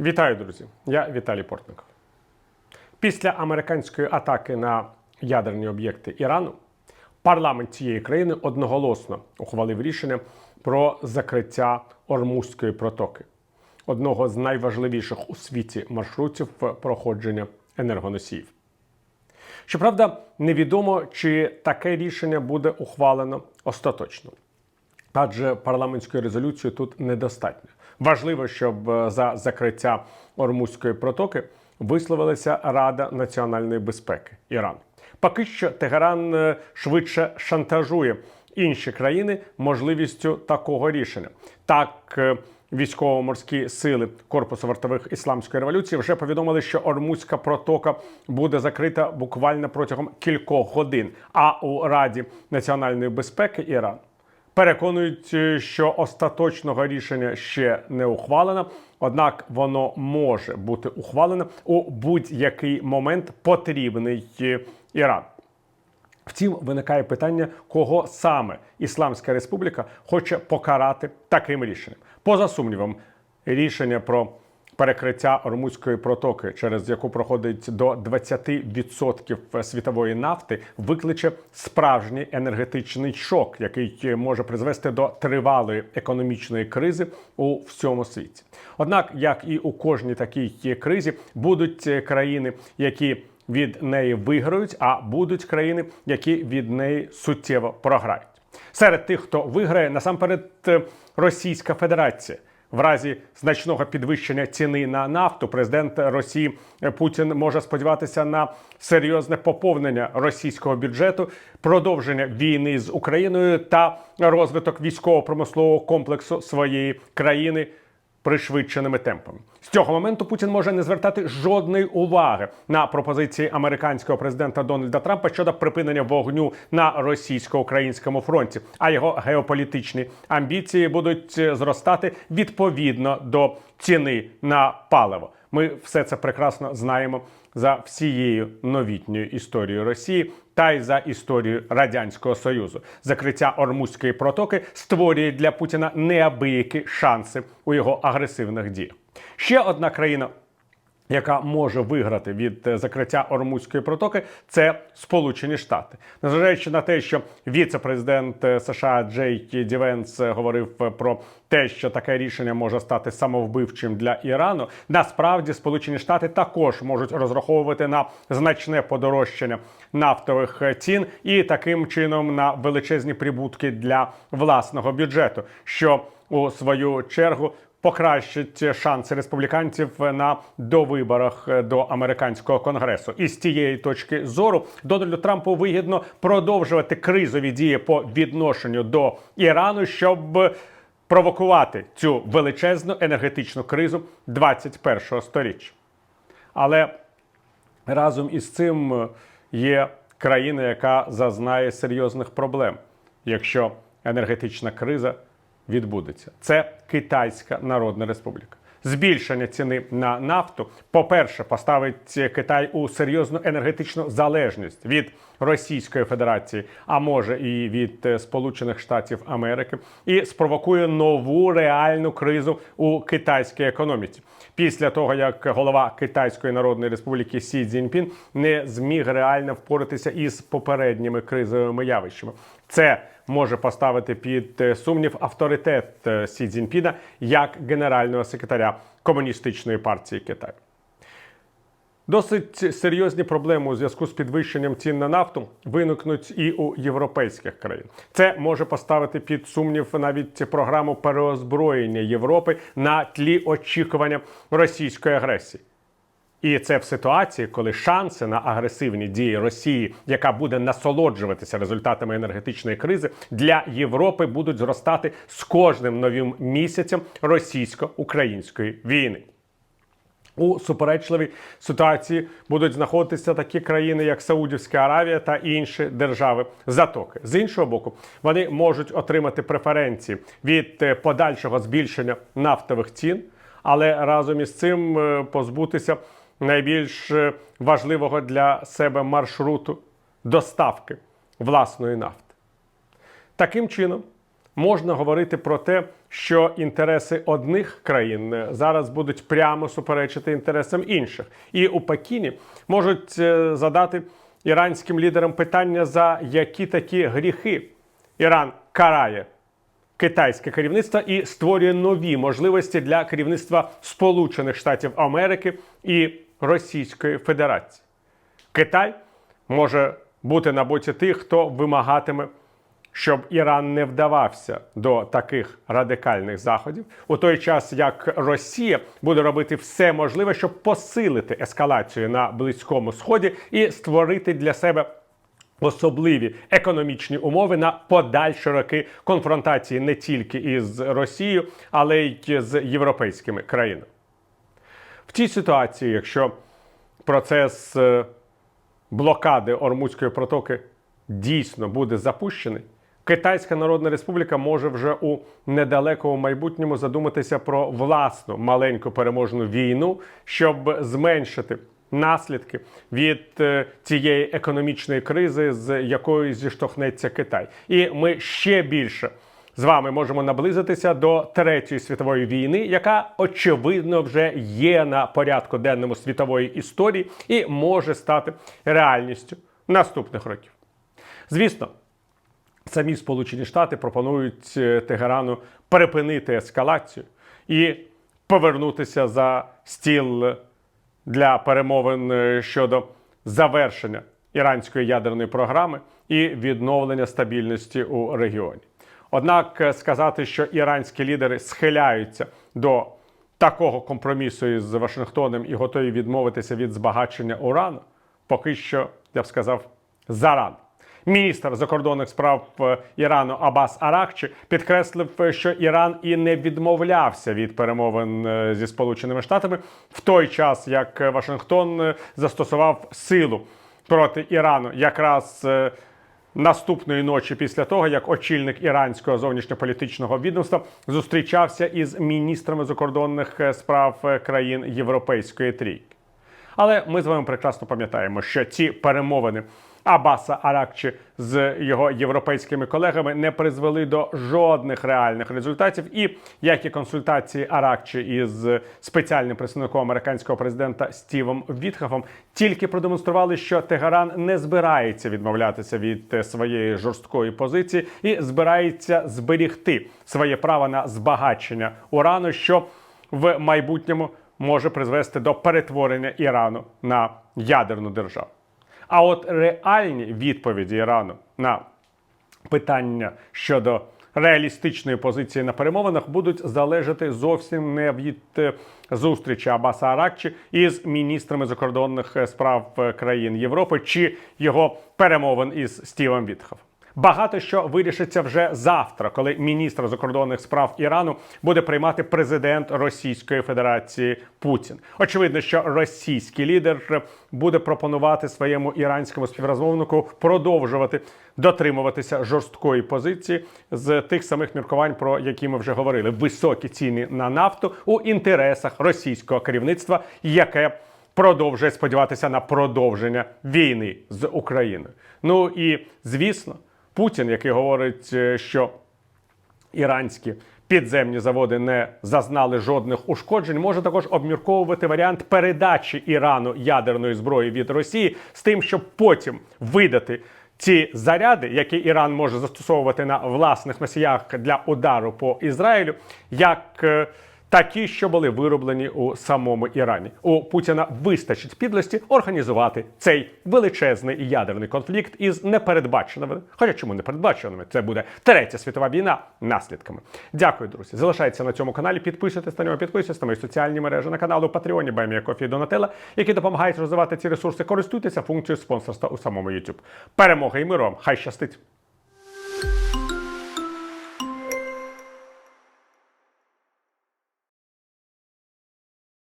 Вітаю, друзі! Я Віталій Портников. Після американської атаки на ядерні об'єкти Ірану парламент цієї країни одноголосно ухвалив рішення про закриття Ормузької протоки, одного з найважливіших у світі маршрутів проходження енергоносіїв. Щоправда, невідомо, чи таке рішення буде ухвалено остаточно адже парламентської резолюції тут недостатньо. Важливо, щоб е, за закриття Ормузької протоки висловилася Рада національної безпеки Ірану. Поки що Тегеран е, швидше шантажує інші країни можливістю такого рішення. Так. е, Військово-морські сили Корпусу вартових ісламської революції вже повідомили, що Ормузька протока буде закрита буквально протягом кількох годин. А у Раді національної безпеки Ірану переконують, е, що остаточного рішення ще не ухвалено, однак воно може бути ухвалено у будь-який момент потрібний е, Іран. Втім, виникає питання, кого саме Ісламська Республіка хоче покарати таким рішенням. Поза сумнівом, рішення про перекриття Ормузької протоки, через яку проходить до 20% світової нафти, викличе справжній енергетичний шок, який може призвести до тривалої економічної кризи у всьому світі. Однак, як і у кожній такій кризі, будуть країни, які від неї виграють, а будуть країни, які від неї суттєво програють. Серед тих, хто виграє, насамперед Російська Федерація. В разі значного підвищення ціни на нафту президент Росії Путін може сподіватися на серйозне поповнення російського бюджету, продовження війни з Україною та розвиток військово-промислового комплексу своєї країни пришвидшеними темпами. З цього моменту Путін може не звертати жодної уваги на пропозиції американського президента Дональда Трампа щодо припинення вогню на російсько-українському фронті, а його геополітичні амбіції будуть е, зростати відповідно до ціни на паливо. Ми все це прекрасно знаємо за всією новітньою історією Росії та й за історією радянського союзу. Закриття Ормузької протоки створює для Путіна неабиякі шанси у його агресивних діях. Ще одна країна. Яка може виграти від е, закриття Ормузької протоки, це Сполучені Штати, незважаючи на те, що віце-президент е, США Джей Ді Венс е, говорив про те, що таке рішення може стати самовбивчим для Ірану. Насправді, Сполучені Штати також можуть розраховувати на значне подорожчання нафтових цін і таким чином на величезні прибутки для власного бюджету, що у свою чергу покращить шанси республіканців на довиборах до американського конгресу. І з цієї точки зору Дональду Трампу вигідно продовжувати кризові дії по відношенню до Ірану, щоб провокувати цю величезну енергетичну кризу 21-го сторіччя. Але разом із цим є країна, яка зазнає серйозних проблем, якщо енергетична криза відбудеться. Це Китайська Народна Республіка. Збільшення ціни на нафту, по-перше, поставить Китай у серйозну енергетичну залежність від Російської Федерації, а може і від е, Сполучених Штатів Америки, і спровокує нову реальну кризу у китайській економіці. Після того як голова Китайської Народної Республіки Сі Цзіньпін не зміг реально впоратися із попередніми кризовими явищами. Це може поставити під е, сумнів авторитет е, Сі Цзіньпіна як генерального секретаря комуністичної партії Китаю. Досить серйозні проблеми у зв'язку з підвищенням цін на нафту виникнуть і у європейських країн. Це може поставити під сумнів навіть програму переозброєння Європи на тлі очікування російської агресії. І це в ситуації, коли шанси на агресивні дії Росії, яка буде насолоджуватися результатами енергетичної кризи, для Європи будуть зростати з кожним новим місяцем російсько-української війни. У суперечливій ситуації будуть знаходитися такі країни, як Саудівська Аравія та інші держави Затоки. З іншого боку, вони можуть отримати преференції від е, подальшого збільшення нафтових цін, але разом із цим е, позбутися найбільш е, важливого для себе маршруту доставки власної нафти. Таким чином, можна говорити про те, що інтереси одних країн е, зараз будуть прямо суперечити інтересам інших, і у Пекіні можуть е, задати іранським лідерам питання, за які такі гріхи Іран карає китайське керівництво і створює нові можливості для керівництва Сполучених Штатів Америки і Російської Федерації. Китай може бути на боці тих, хто вимагатиме, щоб Іран не вдавався до таких радикальних заходів, у той час як Росія буде робити все можливе, щоб посилити ескалацію на Близькому Сході і створити для себе особливі економічні умови на подальші роки конфронтації не тільки із Росією, але й з європейськими країнами. В цій ситуації, якщо процес е, блокади Ормузької протоки дійсно буде запущений, Китайська Народна Республіка може вже у недалекому майбутньому задуматися про власну маленьку переможну війну, щоб зменшити наслідки від е, цієї економічної кризи, з якою зіштовхнеться Китай. І ми ще більше з вами можемо наблизитися до третьої світової війни, яка очевидно вже є на порядку денному світової історії і може стати реальністю наступних років. Звісно, самі Сполучені Штати пропонують е, Тегерану припинити ескалацію і повернутися за стіл для перемовин е, щодо завершення іранської ядерної програми і відновлення стабільності у регіоні. Однак е, сказати, що іранські лідери схиляються до такого компромісу із Вашингтоном і готові відмовитися від збагачення урану, поки що я б сказав зарано. Міністр закордонних справ е, Ірану Абас Арахчі підкреслив, е, що Іран і не відмовлявся від перемовин зі Сполученими Штатами в той час, як Вашингтон застосував силу проти Ірану, якраз наступної ночі після того, як очільник іранського зовнішньополітичного відомства зустрічався із міністрами закордонних е, справ е, країн Європейської трійки. Але ми з вами прекрасно пам'ятаємо, що ці перемовини Абаса Аракчі з його європейськими колегами не призвели до жодних реальних результатів. І як і консультації Аракчі із спеціальним представником американського президента Стівом Вітхафом тільки продемонстрували, що Тегеран не збирається відмовлятися від своєї жорсткої позиції і збирається зберігти своє право на збагачення урану, що в майбутньому може призвести до перетворення Ірану на ядерну державу. А от реальні відповіді Ірану на питання щодо реалістичної позиції на перемовинах будуть залежати зовсім не від е, зустрічі Абаса Аракчі із міністрами закордонних е, справ е, країн Європи чи його перемовин із Стівом Вітхофом. Багато що вирішиться вже завтра, коли міністр закордонних справ Ірану буде приймати президент Російської Федерації Путін. Очевидно, що російський лідер буде пропонувати своєму іранському співрозмовнику продовжувати дотримуватися жорсткої позиції з тих самих міркувань, про які ми вже говорили: високі ціни на нафту у інтересах російського керівництва, яке продовжує сподіватися на продовження війни з Україною. Ну і звісно. Путін, який говорить, е, що іранські підземні заводи не зазнали жодних ушкоджень, може також обмірковувати варіант передачі Ірану ядерної зброї від Росії з тим, щоб потім видати. Ці заряди, які Іран може застосовувати на власних носіях для удару по Ізраїлю, як е, такі, що були вироблені у самому Ірані. У Путіна вистачить підлості організувати цей величезний ядерний конфлікт із непередбаченими, хоча чому непередбаченими, це буде третя світова війна наслідками. Дякую, друзі. Залишайтеся на цьому каналі. Підписуйтесь на нього, підписуйтесь на мої соціальні мережі на каналу Патреоні Баймія Донателла, які допомагають розвивати ці ресурси. Користуйтеся функцією спонсорства у самому YouTube. Перемоги і миру вам! Хай щастить!